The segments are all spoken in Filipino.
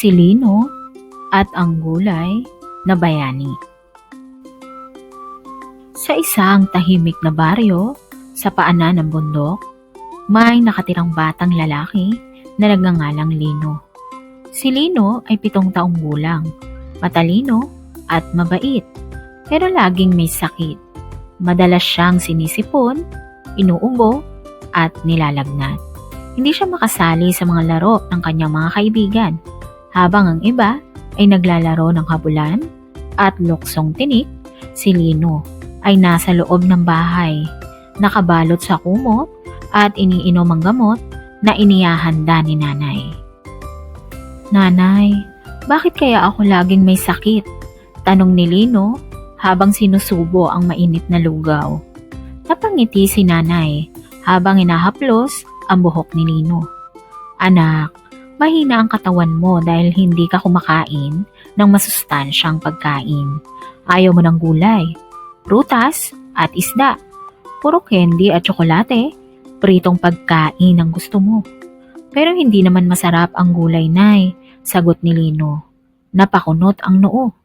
si Lino at ang gulay na bayani. Sa isang tahimik na baryo sa paanan ng bundok, may nakatirang batang lalaki na nagngangalang Lino. Si Lino ay pitong taong gulang, matalino at mabait, pero laging may sakit. Madalas siyang sinisipon, inuubo at nilalagnat. Hindi siya makasali sa mga laro ng kanyang mga kaibigan, habang ang iba ay naglalaro ng habulan at luksong tinik, si Lino ay nasa loob ng bahay, nakabalot sa kumot at iniinom ang gamot na inihahanda ni nanay. Nanay, bakit kaya ako laging may sakit? Tanong ni Lino habang sinusubo ang mainit na lugaw. Napangiti si nanay habang inahaplos ang buhok ni Lino. Anak, mahina ang katawan mo dahil hindi ka kumakain ng masustansyang pagkain. Ayaw mo ng gulay, prutas at isda. Puro candy at tsokolate, pritong pagkain ang gusto mo. Pero hindi naman masarap ang gulay, Nay, sagot ni Lino. Napakunot ang noo.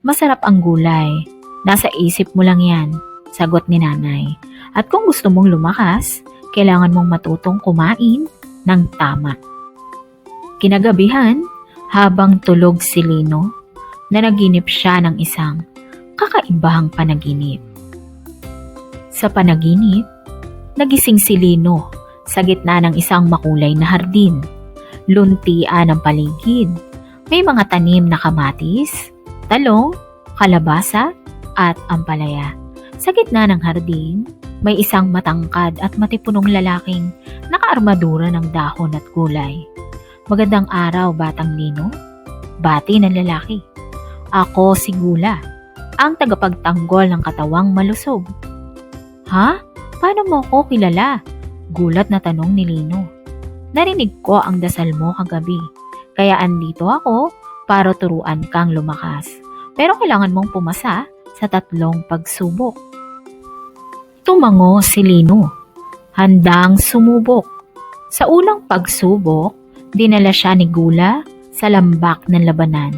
Masarap ang gulay. Nasa isip mo lang yan, sagot ni nanay. At kung gusto mong lumakas, kailangan mong matutong kumain ng tama. Kinagabihan, habang tulog si Lino, nanaginip siya ng isang kakaibahang panaginip. Sa panaginip, nagising si Lino sa gitna ng isang makulay na hardin. Luntian ang paligid. May mga tanim na kamatis, talong, kalabasa, at ampalaya. Sa gitna ng hardin, may isang matangkad at matipunong lalaking nakaarmadura ng dahon at gulay. Magandang araw, Batang Lino. Bati ng lalaki. Ako si Gula, ang tagapagtanggol ng katawang malusog. Ha? Paano mo ko kilala? Gulat na tanong ni Lino. Narinig ko ang dasal mo kagabi, kaya andito ako para turuan kang lumakas. Pero kailangan mong pumasa sa tatlong pagsubok. Tumango si Lino, handang sumubok. Sa unang pagsubok, dinala siya ni Gula sa lambak ng labanan.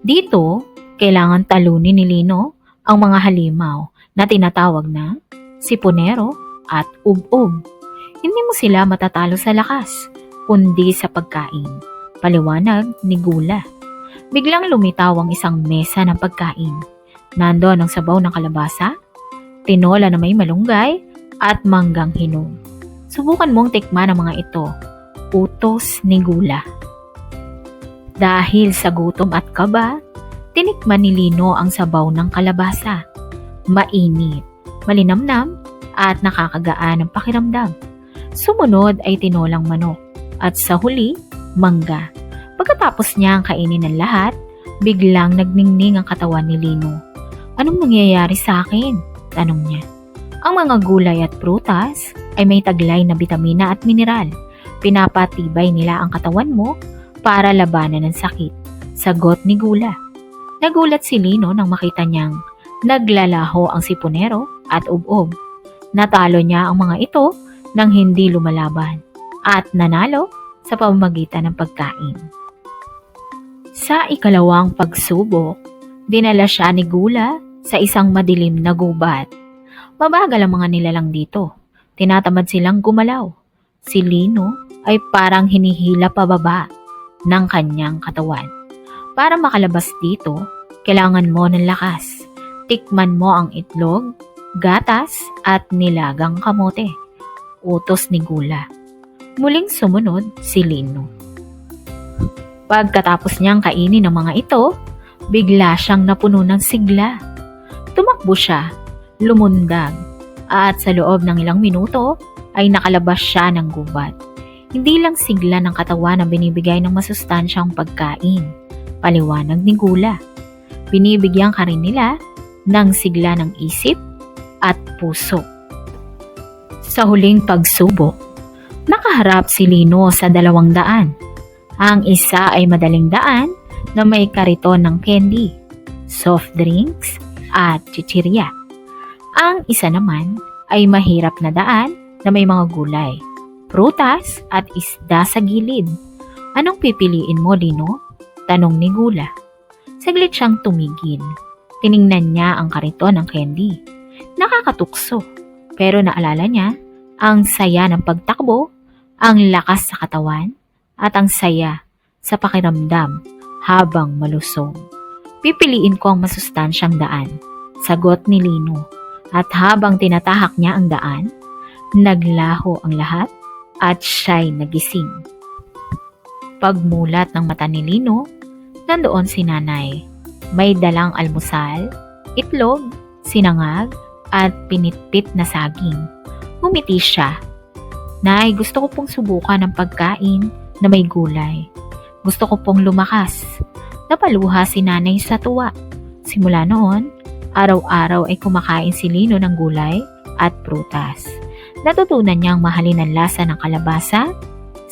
Dito, kailangan talunin ni Lino ang mga halimaw na tinatawag na siponero at ub-ub. Hindi mo sila matatalo sa lakas, kundi sa pagkain. Paliwanag ni Gula. Biglang lumitaw ang isang mesa ng pagkain. Nandoon ang sabaw ng kalabasa, tinola na may malunggay, at manggang hinog. Subukan mong tikman ang mga ito. Utos ni Gula. Dahil sa gutom at kaba, tinikman ni Lino ang sabaw ng kalabasa. Mainit, malinamnam, at nakakagaan ng pakiramdam. Sumunod ay tinolang manok at sa huli, mangga. Pagkatapos niya ang kainin ng lahat, biglang nagningning ang katawan ni Lino. Anong nangyayari sa akin? Tanong niya. Ang mga gulay at prutas ay may taglay na bitamina at mineral. Pinapatibay nila ang katawan mo para labanan ng sakit. Sagot ni Gula. Nagulat si Lino nang makita niyang naglalaho ang sipunero at ub-ub. Natalo niya ang mga ito nang hindi lumalaban at nanalo sa pamamagitan ng pagkain. Sa ikalawang pagsubok, dinala siya ni Gula sa isang madilim na gubat. Mabagal ang mga nilalang dito. Tinatamad silang gumalaw. Si Lino ay parang hinihila pababa ng kanyang katawan. Para makalabas dito, kailangan mo ng lakas. Tikman mo ang itlog, gatas at nilagang kamote. Utos ni Gula. Muling sumunod si Lino. Pagkatapos niyang kainin ang mga ito, bigla siyang napuno ng sigla. Tumakbo siya, lumundag, at sa loob ng ilang minuto ay nakalabas siya ng gubat. Hindi lang sigla ng katawan ang binibigay ng masustansyang pagkain, paliwanag ni Gula. Binibigyan ka rin nila ng sigla ng isip at puso. Sa huling pagsubok, nakaharap si Lino sa dalawang daan. Ang isa ay madaling daan na may kariton ng candy, soft drinks, at chichirya. Ang isa naman ay mahirap na daan na may mga gulay, prutas at isda sa gilid. Anong pipiliin mo, Lino? Tanong ni Gula. Saglit siyang tumigil. Tiningnan niya ang kariton ng candy. Nakakatukso. Pero naalala niya ang saya ng pagtakbo, ang lakas sa katawan, at ang saya sa pakiramdam habang malusog. Pipiliin ko ang masustansyang daan. Sagot ni Lino. At habang tinatahak niya ang daan, naglaho ang lahat at siya'y nagising. Pagmulat ng mata ni Lino, nandoon si nanay. May dalang almusal, itlog, sinangag, at pinitpit na saging. Ngumiti siya. Nay, gusto ko pong subukan ng pagkain na may gulay. Gusto ko pong lumakas. Napaluha si nanay sa tuwa. Simula noon, araw-araw ay kumakain si Lino ng gulay at prutas. Natutunan niyang mahalin ang lasa ng kalabasa,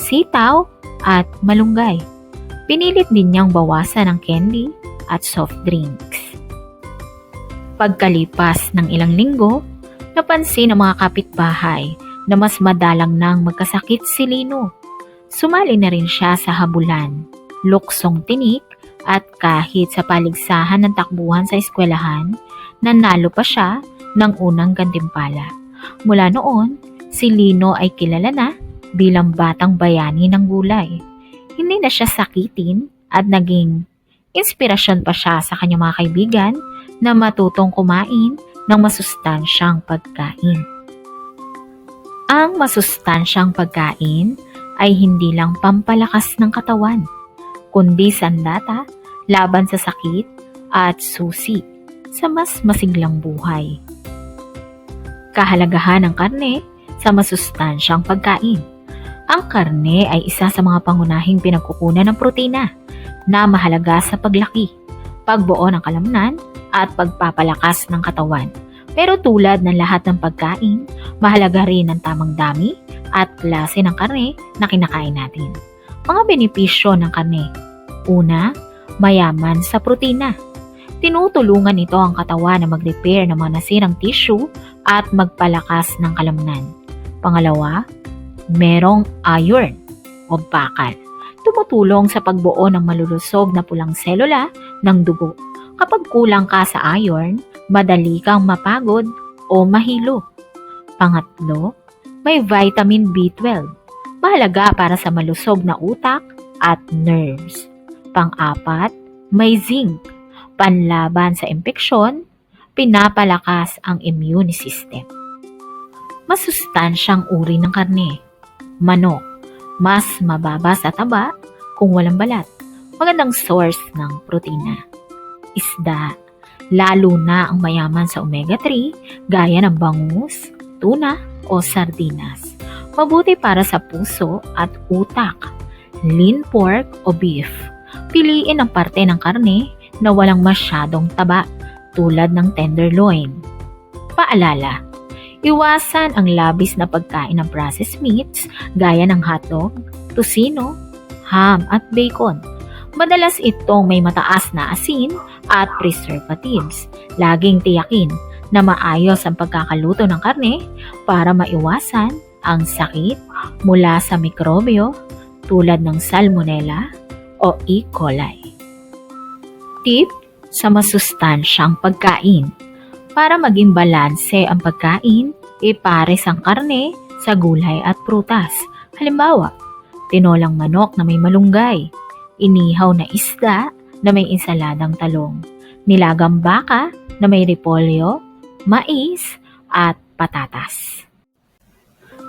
sitaw, at malunggay. Pinilit din niyang bawasan ang candy at soft drinks. Pagkalipas ng ilang linggo, napansin ng mga kapitbahay na mas madalang nang magkasakit si Lino. Sumali na rin siya sa habulan, luksong tinik at kahit sa paligsahan ng takbuhan sa eskwelahan, nanalo pa siya ng unang gantimpala. Mula noon, si Lino ay kilala na bilang batang bayani ng gulay. Hindi na siya sakitin at naging inspirasyon pa siya sa kanyang mga kaibigan na matutong kumain ng masustansyang pagkain. Ang masustansyang pagkain ay hindi lang pampalakas ng katawan, kundi sandata laban sa sakit at susi sa mas masiglang buhay. Kahalagahan ng karne sa masustansyang pagkain. Ang karne ay isa sa mga pangunahing pinagkukunan ng protina na mahalaga sa paglaki, pagbuo ng kalamnan at pagpapalakas ng katawan. Pero tulad ng lahat ng pagkain, mahalaga rin ang tamang dami at klase ng karne na kinakain natin. Mga benepisyo ng karne. Una, mayaman sa protina. Tinutulungan nito ang katawan na mag-repair ng mga nasirang tissue at magpalakas ng kalamnan. Pangalawa, merong iron o bakal. Tumutulong sa pagbuo ng malulusog na pulang selula ng dugo. Kapag kulang ka sa iron, madali kang mapagod o mahilo. Pangatlo, may vitamin B12. Mahalaga para sa malusog na utak at nerves. Pang-apat, may zinc. Panlaban sa impeksyon, pinapalakas ang immune system. Masustansyang uri ng karne. Manok. Mas mababa sa taba kung walang balat. Magandang source ng protina. Isda. Lalo na ang mayaman sa omega-3 gaya ng bangus, tuna o sardinas. Mabuti para sa puso at utak. Lean pork o beef. Piliin ang parte ng karne na walang masyadong taba tulad ng tenderloin. Paalala, iwasan ang labis na pagkain ng processed meats gaya ng hotdog, tocino, ham at bacon. Madalas itong may mataas na asin at preservatives. Laging tiyakin na maayos ang pagkakaluto ng karne para maiwasan ang sakit mula sa mikrobyo tulad ng salmonella o E. coli. Tip sa masustansyang pagkain. Para maging balanse ang pagkain, ipares ang karne sa gulay at prutas. Halimbawa, tinolang manok na may malunggay, inihaw na isda na may insaladang talong, nilagang baka na may repolyo, mais, at patatas.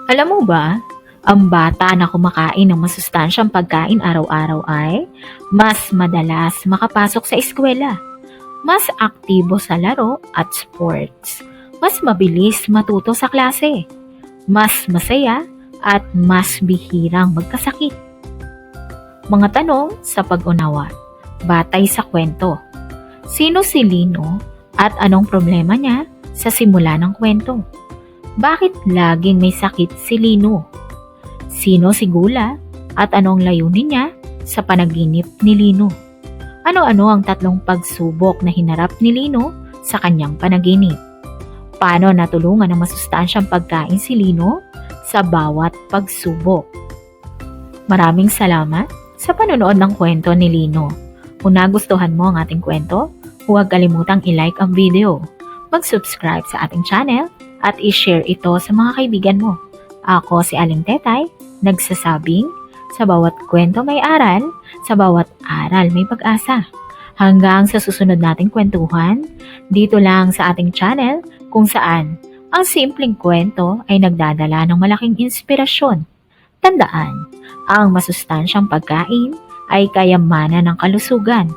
Alam mo ba, ang bata na kumakain ng masustansyang pagkain araw-araw ay mas madalas makapasok sa eskwela, mas aktibo sa laro at sports, mas mabilis matuto sa klase, mas masaya at mas bihirang magkasakit. Mga tanong sa pag-unawa, batay sa kwento. Sino si Lino at anong problema niya sa simula ng kwento? Bakit laging may sakit si Lino? Sino si Gula at anong layunin niya sa panaginip ni Lino? Ano-ano ang tatlong pagsubok na hinarap ni Lino sa kanyang panaginip? Paano natulungan ng masustansyang pagkain si Lino sa bawat pagsubok? Maraming salamat sa panonood ng kwento ni Lino. Kung nagustuhan mo ang ating kwento, huwag kalimutang i-like ang video, mag-subscribe sa ating channel, at i-share ito sa mga kaibigan mo. Ako si Aling Tetay, nagsasabing, sa bawat kwento may aral, sa bawat aral may pag-asa. Hanggang sa susunod nating kwentuhan, dito lang sa ating channel kung saan ang simpleng kwento ay nagdadala ng malaking inspirasyon. Tandaan, ang masustansyang pagkain ay kayamanan ng kalusugan.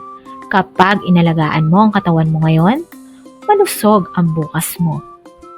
Kapag inalagaan mo ang katawan mo ngayon, malusog ang bukas mo.